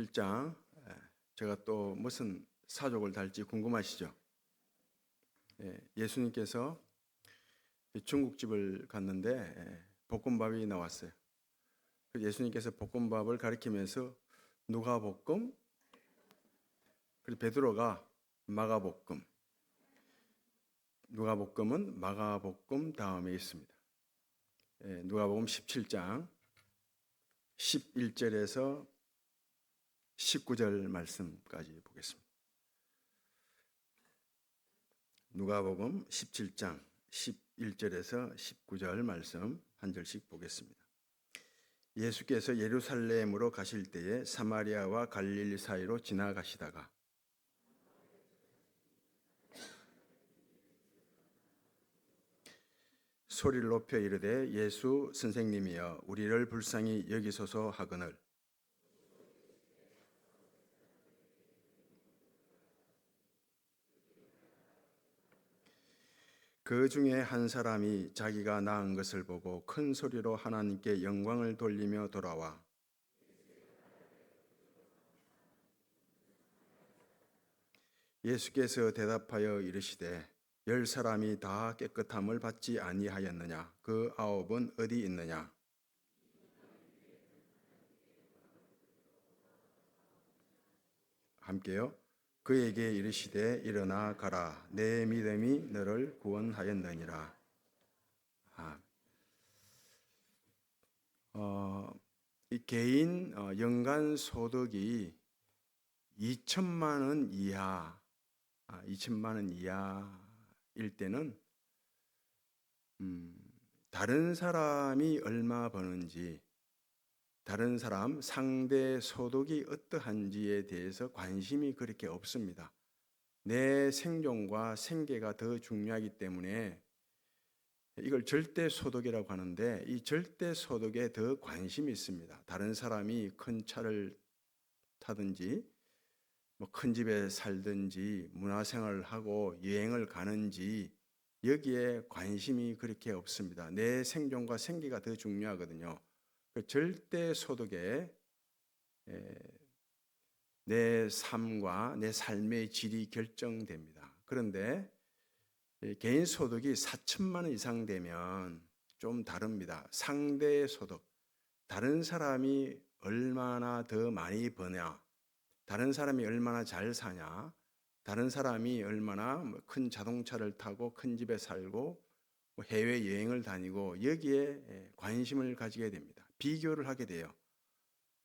1장 제가 또 무슨 사족을 달지 궁금하시죠? 예, 예수님께서 중국집을 갔는데 예, 볶음밥이 나왔어요. 그래서 예수님께서 볶음밥을 가리키면서 누가 볶음 그리고 베드로가 마가 볶음 누가 볶음은 마가 볶음 다음에 있습니다. 예, 누가복음 17장 11절에서 19절 말씀까지 보겠습니다. 누가복음 17장 11절에서 19절 말씀 한 절씩 보겠습니다. 예수께서 예루살렘으로 가실 때에 사마리아와 갈릴리 사이로 지나가시다가 소리를 높여 이르되 예수 선생님이여 우리를 불쌍히 여기소서 하거늘 그 중에 한 사람이 자기가 낳은 것을 보고 큰 소리로 하나님께 영광을 돌리며 돌아와. 예수께서 대답하여 이르시되 열 사람이 다 깨끗함을 받지 아니하였느냐? 그 아홉은 어디 있느냐? 함께요 그에게 이르시되 일어나 가라. 내 믿음이 너를 구원하였느니라. 아, 어, 이 개인 어, 연간 소득이 2천만 원 이하 아, 2천만 원 이하일 때는 음, 다른 사람이 얼마 버는지 다른 사람 상대 소득이 어떠한지에 대해서 관심이 그렇게 없습니다. 내 생존과 생계가 더 중요하기 때문에 이걸 절대 소득이라고 하는데 이 절대 소득에 더 관심이 있습니다. 다른 사람이 큰 차를 타든지 뭐 큰 집에 살든지 문화생활을 하고 여행을 가는지 여기에 관심이 그렇게 없습니다. 내 생존과 생계가 더 중요하거든요. 그 절대 소득에 내 삶과 내 삶의 질이 결정됩니다. 그런데 개인 소득이 4천만 원 이상 되면 좀 다릅니다. 상대 소득, 다른 사람이 얼마나 더 많이 버냐, 다른 사람이 얼마나 잘 사냐, 다른 사람이 얼마나 뭐큰 자동차를 타고 큰 집에 살고 뭐 해외 여행을 다니고 여기에 관심을 가지게 됩니다. 비교를 하게 돼요.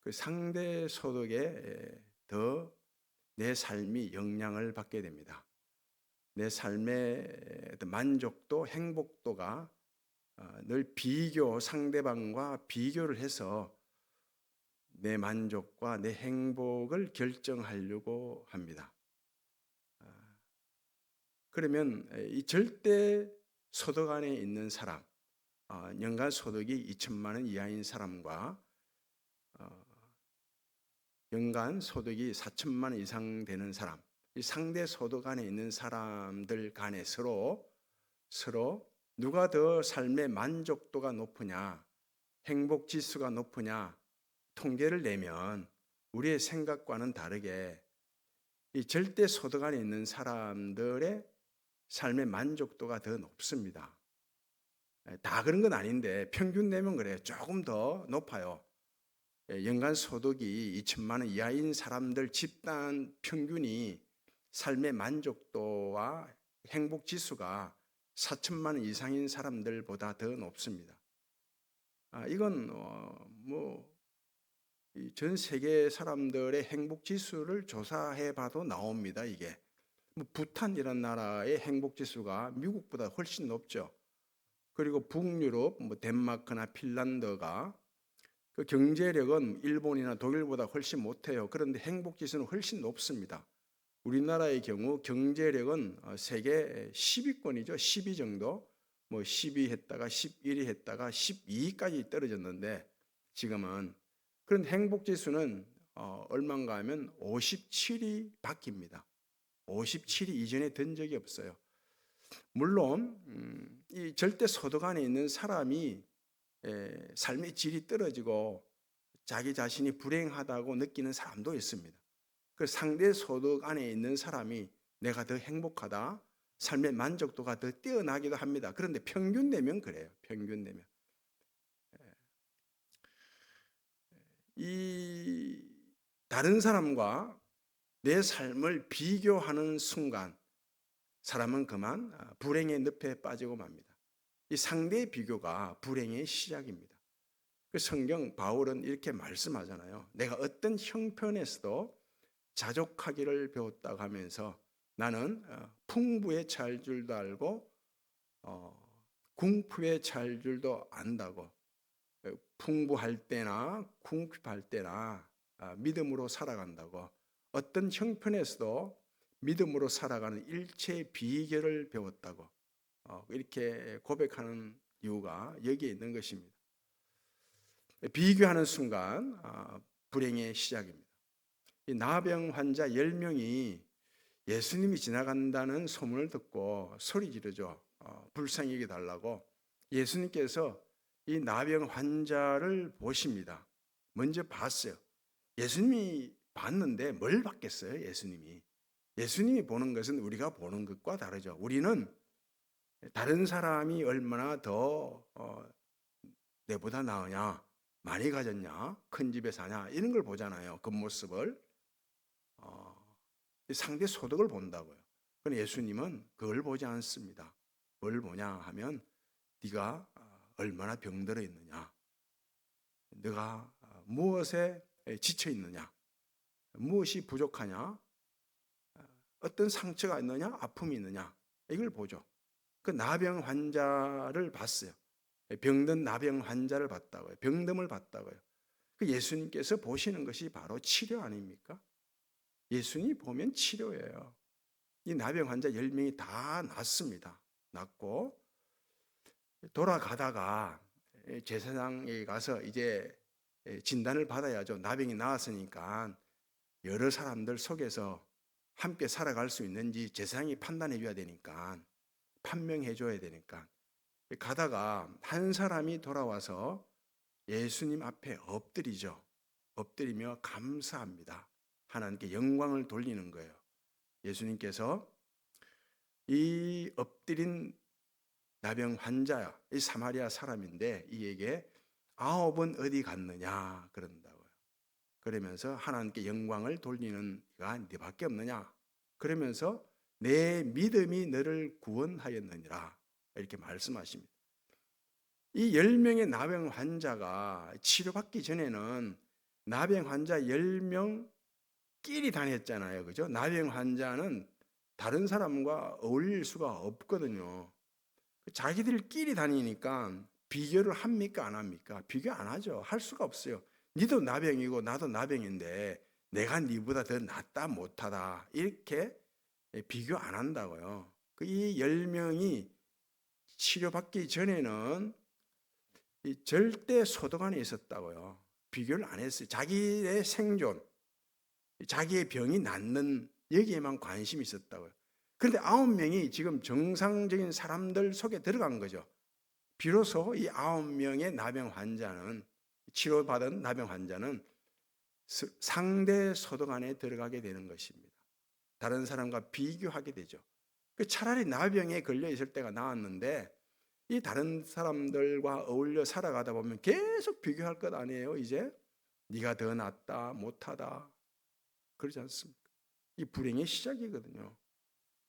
그 상대 소득에 더 내 삶이 영향을 받게 됩니다. 내 삶의 만족도, 행복도가 어, 늘 비교, 상대방과 비교를 해서 내 만족과 내 행복을 결정하려고 합니다. 아, 그러면 이 절대 소득 안에 있는 사람, 어, 연간 소득이 2천만 원 이하인 사람과 어, 연간 소득이 4천만 원 이상 되는 사람, 이 상대 소득 안에 있는 사람들 간에 서로 서로 누가 더 삶의 만족도가 높으냐, 행복 지수가 높으냐 통계를 내면 우리의 생각과는 다르게 이 절대 소득 안에 있는 사람들의 삶의 만족도가 더 높습니다. 다 그런 건 아닌데 평균 내면 그래요. 조금 더 높아요. 예, 연간 소득이 2천만 원 이하인 사람들 집단 평균이 삶의 만족도와 행복 지수가 4천만 원 이상인 사람들보다 더 높습니다. 아, 이건 어, 뭐전 세계 사람들의 행복 지수를 조사해 봐도 나옵니다. 이게 뭐 부탄 이런 나라의 행복 지수가 미국보다 훨씬 높죠. 그리고 북유럽, 뭐 덴마크나 핀란드가 그 경제력은 일본이나 독일보다 훨씬 못해요. 그런데 행복 지수는 훨씬 높습니다. 우리나라의 경우 경제력은 어, 세계 10위권이죠. 10위 정도. 뭐 10위 했다가 11위 했다가 12위까지 떨어졌는데 지금은 그런 행복 지수는 어, 얼마인가 하면 57위 바뀝니다. 57위 이전에 된 적이 없어요. 물론 음, 이 절대 소득 안에 있는 사람이 삶의 질이 떨어지고 자기 자신이 불행하다고 느끼는 사람도 있습니다. 그 상대 소득 안에 있는 사람이 내가 더 행복하다, 삶의 만족도가 더 뛰어나기도 합니다. 그런데 평균 내면 그래요. 평균 내면. 이 다른 사람과 내 삶을 비교하는 순간 사람은 그만 아, 불행의 늪에 빠지고 맙니다. 이 상대 비교가 불행의 시작입니다. 그 성경 바울은 이렇게 말씀하잖아요. 내가 어떤 형편에서도 자족하기를 배웠다고 하면서 나는 어, 풍부에 찰 줄도 알고 어, 궁핍에 찰 줄도 안다고 어, 풍부할 때나 궁핍할 때나 아, 믿음으로 살아간다고 어떤 형편에서도 믿음으로 살아가는 일체의 비결을 배웠다고 어, 이렇게 고백하는 이유가 여기에 있는 것입니다. 비교하는 순간 아, 불행의 시작입니다. 이 나병 환자 10명이 예수님이 지나간다는 소문을 듣고 소리 지르죠. 어, 불쌍히 달라고 예수님께서 이 나병 환자를 보십니다. 먼저 봤어요. 예수님이 봤는데 뭘 봤겠어요? 예수님이. 예수님이 보는 것은 우리가 보는 것과 다르죠. 우리는 다른 사람이 얼마나 더 어, 내보다 나으냐, 많이 가졌냐, 큰 집에 사냐 이런 걸 보잖아요. 그 모습을 어, 상대 소득을 본다고요. 그런데 예수님은 그걸 보지 않습니다. 뭘 보냐 하면 네가 어, 얼마나 병들어 있느냐, 네가 어, 무엇에 지쳐 있느냐, 무엇이 부족하냐, 어떤 상처가 있느냐, 아픔이 있느냐 이걸 보죠. 그 나병 환자를 봤어요. 병든 나병 환자를 봤다고요. 병듦을 봤다고요. 그 예수님께서 보시는 것이 바로 치료 아닙니까? 예수님이 보면 치료예요. 이 나병 환자 10명이 다 낫습니다. 낫고 돌아가다가 제사장에 가서 이제 진단을 받아야죠. 나병이 나았으니까 여러 사람들 속에서 함께 살아갈 수 있는지 제사장이 판단해 줘야 되니까 판명해 줘야 되니까 가다가 한 사람이 돌아와서 예수님 앞에 엎드리죠. 엎드리며 감사합니다. 하나님께 영광을 돌리는 거예요. 예수님께서 이 엎드린 나병 환자야, 이 사마리아 사람인데 이에게 아홉은 어디 갔느냐 그런다고요. 그러면서 하나님께 영광을 돌리는 이가 네밖에 없느냐. 그러면서 내 믿음이 너를 구원하였느니라 이렇게 말씀하십니다. 이 10명의 나병 환자가 치료받기 전에는 나병 환자 10명 끼리 다녔잖아요. 그죠? 나병 환자는 다른 사람과 어울릴 수가 없거든요. 자기들끼리 다니니까 비교를 합니까? 안 합니까? 비교 안 하죠. 할 수가 없어요. 니도 나병이고 나도 나병인데 내가 니보다 더 낫다 못하다. 이렇게 비교 안 한다고요. 그이 10명이 치료받기 전에는 절대 소득 안에 있었다고요. 비교를 안 했어요. 자기의 생존, 자기의 병이 낫는 여기에만 관심이 있었다고요. 그런데 아홉 명이 지금 정상적인 사람들 속에 들어간 거죠. 비로소 이 아홉 명의 나병 환자는 치료받은 나병 환자는 상대 소득 안에 들어가게 되는 것입니다. 다른 사람과 비교하게 되죠. 그 차라리 나병에 걸려 있을 때가 나았는데 이 다른 사람들과 어울려 살아가다 보면 계속 비교할 것 아니에요. 이제 네가 더 낫다, 못하다 그러지 않습니까? 이 불행의 시작이거든요.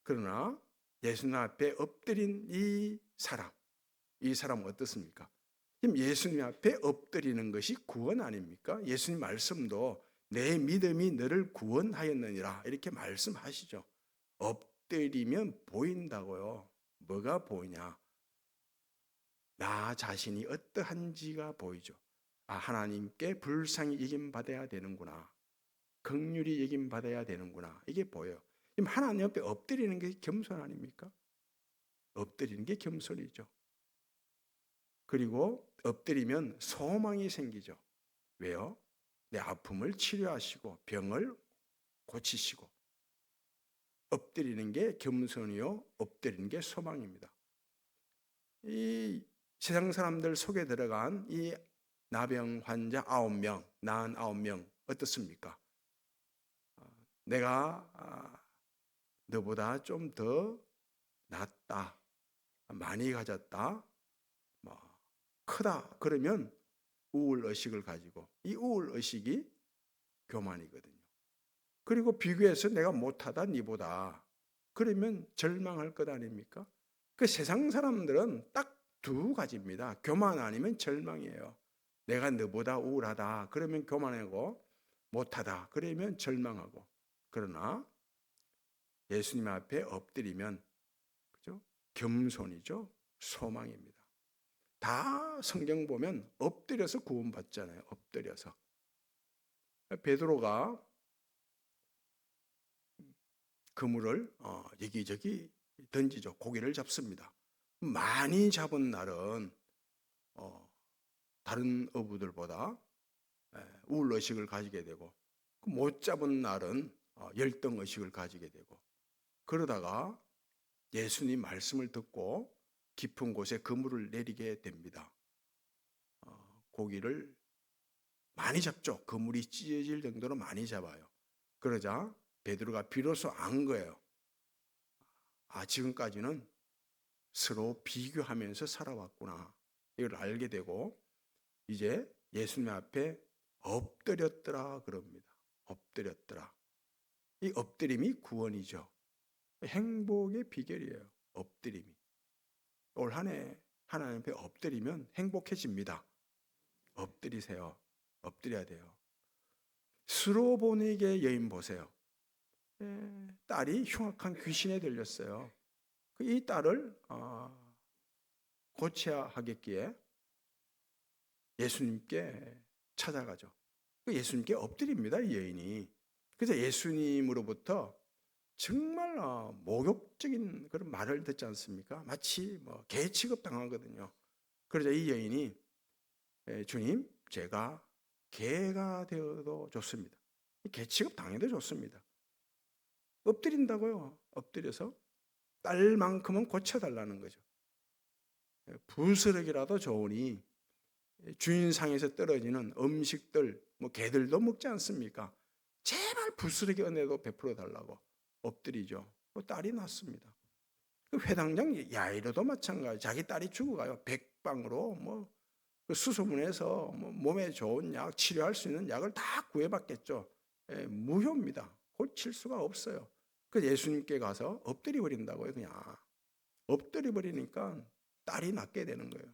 그러나 예수님 앞에 엎드린 이 사람, 이 사람은 어떻습니까? 지금 예수님 앞에 엎드리는 것이 구원 아닙니까? 예수님 말씀도 내 믿음이 너를 구원하였느니라 이렇게 말씀하시죠. 엎드리면 보인다고요. 뭐가 보이냐? 나 자신이 어떠한지가 보이죠. 아, 하나님께 불쌍히 이김 받아야 되는구나. 극률이 이김 받아야 되는구나. 이게 보여요. 하나님 옆에 엎드리는 게 겸손 아닙니까? 엎드리는 게 겸손이죠. 그리고 엎드리면 소망이 생기죠. 왜요? 내 아픔을 치료하시고 병을 고치시고 엎드리는 게 겸손이요, 엎드리는 게 소망입니다. 이 세상 사람들 속에 들어간 이 나병 환자 아홉 명, 나은 아홉 명 어떻습니까? 어, 내가 아, 너보다 좀 더 낫다, 많이 가졌다, 뭐 크다 그러면 우울 의식을 가지고 이 우울 의식이 교만이거든요. 그리고 비교해서 내가 못하다 니보다 그러면 절망할 것 아닙니까? 그 세상 사람들은 딱 두 가지입니다. 교만 아니면 절망이에요. 내가 너보다 우울하다. 그러면 교만하고 못하다. 그러면 절망하고. 그러나 예수님 앞에 엎드리면 그죠? 겸손이죠. 소망입니다. 다 성경 보면 엎드려서 구원받잖아요. 엎드려서. 베드로가 그물을 어, 여기저기 던지죠. 고기를 잡습니다. 많이 잡은 날은 어, 다른 어부들보다 에, 우울 의식을 가지게 되고 못 잡은 날은 어, 열등 의식을 가지게 되고 그러다가 예수님 말씀을 듣고 깊은 곳에 그물을 내리게 됩니다. 어, 고기를 많이 잡죠. 그물이 찢어질 정도로 많이 잡아요. 그러자 베드로가 비로소 안 거예요. 아, 지금까지는 서로 비교하면서 살아왔구나. 이걸 알게 되고 이제 예수님 앞에 엎드렸더라 그럽니다. 엎드렸더라. 이 엎드림이 구원이죠. 행복의 비결이에요. 엎드림이. 올 한 해 하나님 앞에 엎드리면 행복해집니다. 엎드리세요. 엎드려야 돼요. 스로보닉의 여인 보세요. 예, 딸이 흉악한 귀신에 들렸어요. 그이 딸을 어, 고쳐야 하겠기에 예수님께 찾아가죠. 그 예수님께 엎드립니다, 이 여인이. 그래서 예수님으로부터 정말 어, 모욕적인 그런 말을 듣지 않습니까? 마치 뭐 개 취급 당하거든요. 그러자 이 여인이 예, 주님, 제가 개가 되어도 좋습니다. 개 취급 당해도 좋습니다. 엎드린다고요. 엎드려서 딸만큼은 고쳐달라는 거죠. 부스러기라도 좋으니 주인상에서 떨어지는 음식들, 뭐 개들도 먹지 않습니까? 제발 부스러기 은혜도 베풀어 달라고 엎드리죠. 그 딸이 났습니다. 그 회당장 야이로도 마찬가지. 자기 딸이 죽어가요. 백방으로 뭐 수소문해서 뭐 몸에 좋은 약, 치료할 수 있는 약을 다 구해봤겠죠. 예, 무효입니다. 고칠 수가 없어요. 그 예수님께 가서 엎드려 버린다고요, 그냥. 엎드려 버리니까 딸이 낫게 되는 거예요.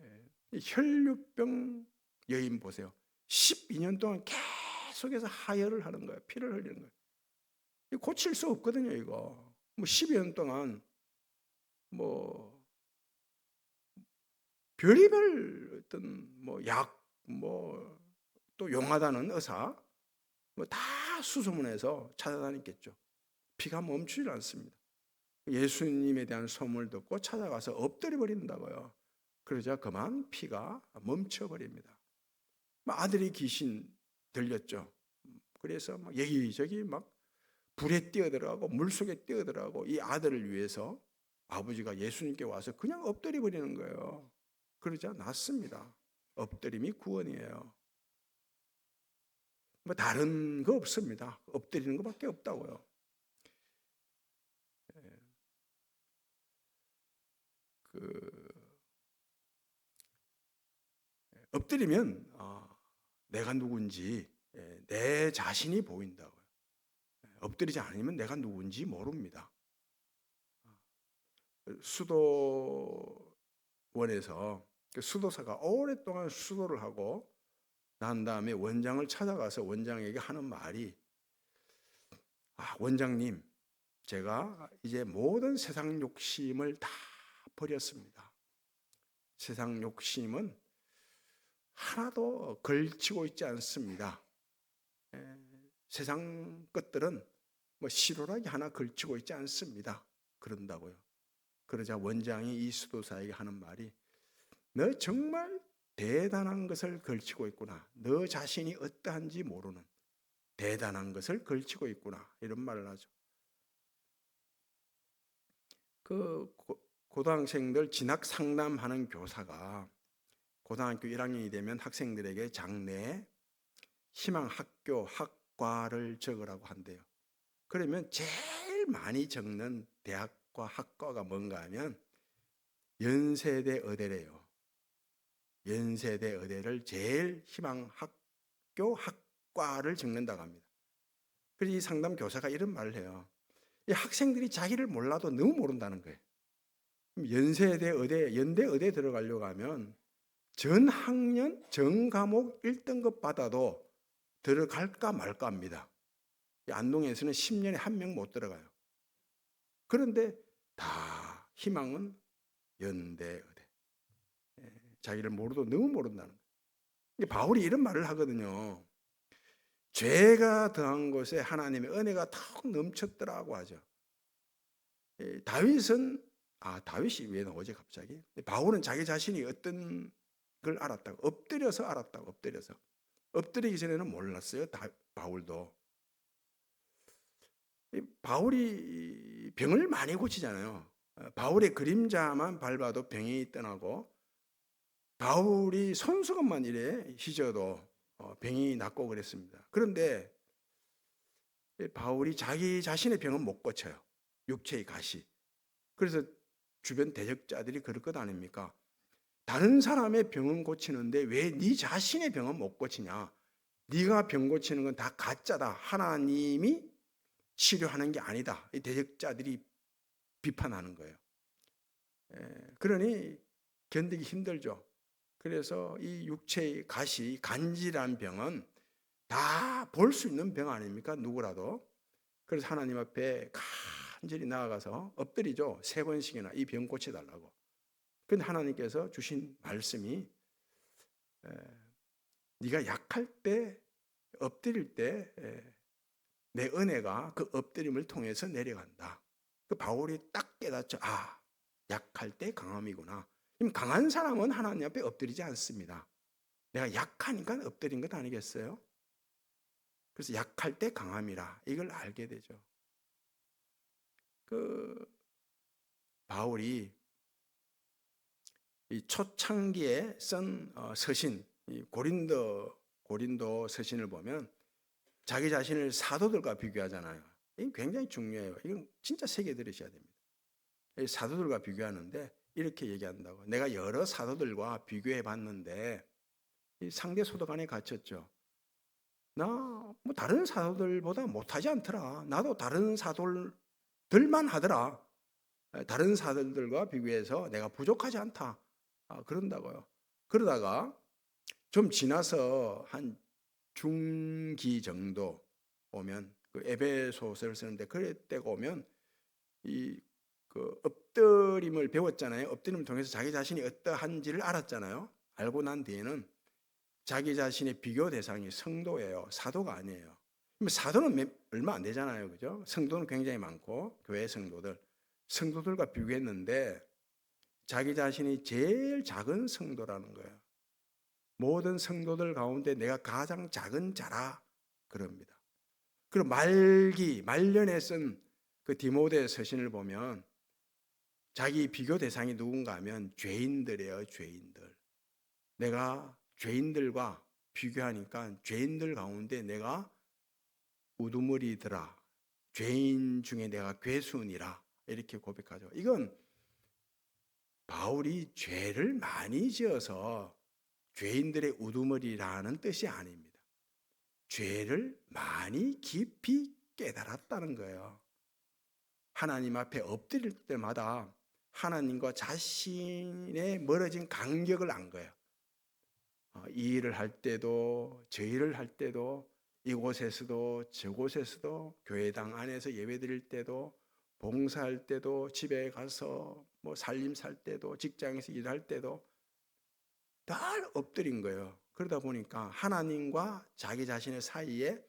예, 혈류병 여인 보세요. 12년 동안 계속 해서 하혈을 하는 거예요. 피를 흘리는 거예요. 고칠 수 없거든요, 이거. 뭐 12년 동안 뭐 별의별 어떤 뭐 약, 뭐 또 용하다는 의사 뭐 다 수소문해서 찾아다녔겠죠. 피가 멈추질 않습니다. 예수님에 대한 소문을 듣고 찾아가서 엎드려 버린다고요. 그러자 그만 피가 멈춰 버립니다. 아들이 귀신 들렸죠. 그래서 막 여기저기 막 불에 뛰어들어가고 물속에 뛰어들어가고 이 아들을 위해서 아버지가 예수님께 와서 그냥 엎드려 버리는 거예요. 그러자 낫습니다. 엎드림이 구원이에요. 뭐 다른 거 없습니다. 엎드리는 것밖에 없다고요. 예. 그 엎드리면 아, 내가 누군지 예, 내 자신이 보인다고요. 예, 엎드리지 않으면 내가 누군지 모릅니다. 수도원에서 그 수도사가 오랫동안 수도를 하고 난 다음에 원장을 찾아가서 원장에게 하는 말이 아, 원장님, 제가 이제 모든 세상 욕심을 다 버렸습니다. 세상 욕심은 하나도 걸치고 있지 않습니다. 에, 세상 것들은 뭐 시로라기 하나 걸치고 있지 않습니다. 그런다고요. 그러자 원장이 이 수도사에게 하는 말이 너 정말 대단한 것을 걸치고 있구나. 너 자신이 어떠한지 모르는 대단한 것을 걸치고 있구나. 이런 말을 하죠. 그 고등학생들 진학 상담하는 교사가 고등학교 1학년이 되면 학생들에게 장래 희망 학교 학과를 적으라고 한대요. 그러면 제일 많이 적는 대학과 학과가 뭔가 하면 연세대 의대래요. 연세대 의대를 제일 희망 학교 학과를 적는다고 합니다. 그래서 이 상담 교사가 이런 말을 해요. 이 학생들이 자기를 몰라도 너무 모른다는 거예요. 연세대 의대, 연대 의대 들어가려고 하면 전 학년 전 과목 1등급 받아도 들어갈까 말까 합니다. 이 안동에서는 10년에 한 명 못 들어가요. 그런데 다 희망은 연대 의대. 예, 자기를 모르도 너무 모른다는 거예요. 바울이 이런 말을 하거든요. 죄가 더한 곳에 하나님의 은혜가 턱 넘쳤더라고 하죠. 예, 다윗은 아 다윗이 왜 나오지 갑자기? 바울은 자기 자신이 어떤 걸 알았다고 엎드려서 알았다고 엎드려서 엎드리기 전에는 몰랐어요. 다, 바울도 이 바울이 병을 많이 고치잖아요. 어, 바울의 그림자만 밟아도 병이 떠나고 바울이 손수건만 이래 휘저도 어, 병이 낫고 그랬습니다. 그런데 이 바울이 자기 자신의 병은 못 고쳐요. 육체의 가시. 그래서 주변 대적자들이 그럴 것 아닙니까? 다른 사람의 병은 고치는데 왜 네 자신의 병은 못 고치냐? 네가 병 고치는 건 다 가짜다. 하나님이 치료하는 게 아니다. 이 대적자들이 비판하는 거예요. 에, 그러니 견디기 힘들죠. 그래서 이 육체의 가시, 간질한 병은 다 볼 수 있는 병 아닙니까? 누구라도. 그래서 하나님 앞에 간절히 나아가서 엎드리죠. 세 번씩이나 이 병 고쳐달라고. 근데 하나님께서 주신 말씀이 에, 네가 약할 때 엎드릴 때 내 은혜가 그 엎드림을 통해서 내려간다. 그 바울이 딱 깨닫죠. 아, 약할 때 강함이구나. 강한 사람은 하나님 앞에 엎드리지 않습니다. 내가 약하니까 엎드린 것 아니겠어요? 그래서 약할 때 강함이라 이걸 알게 되죠. 그 바울이 이 초창기에 쓴 어, 서신 이 고린도 고린도 서신을 보면 자기 자신을 사도들과 비교하잖아요. 이게 굉장히 중요해요. 이건 진짜 세게 들으셔야 됩니다. 이 사도들과 비교하는데 이렇게 얘기한다고. 내가 여러 사도들과 비교해 봤는데 상대 소득 안에 갇혔죠. 나 뭐 다른 사도들보다 못하지 않더라. 나도 다른 사도들만 하더라. 다른 사도들과 비교해서 내가 부족하지 않다. 아, 그런다고요. 그러다가 좀 지나서 한 중기 정도 오면 그 에베소서를 쓰는데 그럴 때가 오면 이 그 엎드림을 배웠잖아요. 엎드림을 통해서 자기 자신이 어떠한지를 알았잖아요. 알고 난 뒤에는 자기 자신의 비교 대상이 성도예요. 사도가 아니에요. 사도는 몇, 얼마 안 되잖아요. 그죠? 성도는 굉장히 많고 교회 성도들 성도들과 비교했는데 자기 자신이 제일 작은 성도라는 거예요. 모든 성도들 가운데 내가 가장 작은 자라 그럽니다. 그리고 말기 말년에 쓴 그 디모데 서신을 보면 자기 비교 대상이 누군가 하면 죄인들이에요, 죄인들. 내가 죄인들과 비교하니까 죄인들 가운데 내가 우두머리더라. 죄인 중에 내가 괴순이라. 이렇게 고백하죠. 이건 바울이 죄를 많이 지어서 죄인들의 우두머리라는 뜻이 아닙니다. 죄를 많이 깊이 깨달았다는 거예요. 하나님 앞에 엎드릴 때마다 하나님과 자신의 멀어진 간격을 안 거예요. 어, 이 일을 할 때도 저 일을 할 때도 이곳에서도 저곳에서도 교회당 안에서 예배드릴 때도 봉사할 때도 집에 가서 뭐 살림 살 때도 직장에서 일할 때도 늘 엎드린 거예요. 그러다 보니까 하나님과 자기 자신의 사이에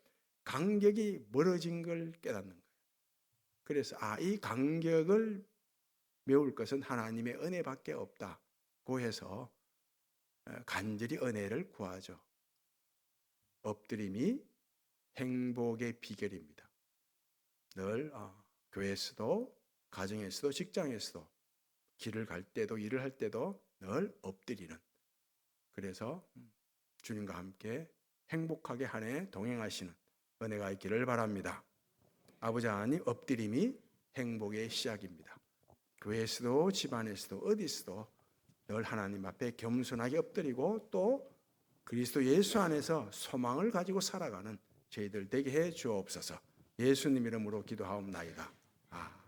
간격이 멀어진 걸 깨닫는 거예요. 그래서 아, 이 간격을 메울 것은 하나님의 은혜밖에 없다고 해서 간절히 은혜를 구하죠. 엎드림이 행복의 비결입니다. 늘 어, 교회에서도 가정에서도 직장에서도 길을 갈 때도 일을 할 때도 늘 엎드리는 그래서 주님과 함께 행복하게 한 해 동행하시는 은혜가 있기를 바랍니다. 아버지 하나님 엎드림이 행복의 시작입니다. 교회에서도 집안에서도 어디서도 늘 하나님 앞에 겸손하게 엎드리고 또 그리스도 예수 안에서 소망을 가지고 살아가는 저희들 되게 해 주옵소서. 예수님 이름으로 기도하옵나이다. 아.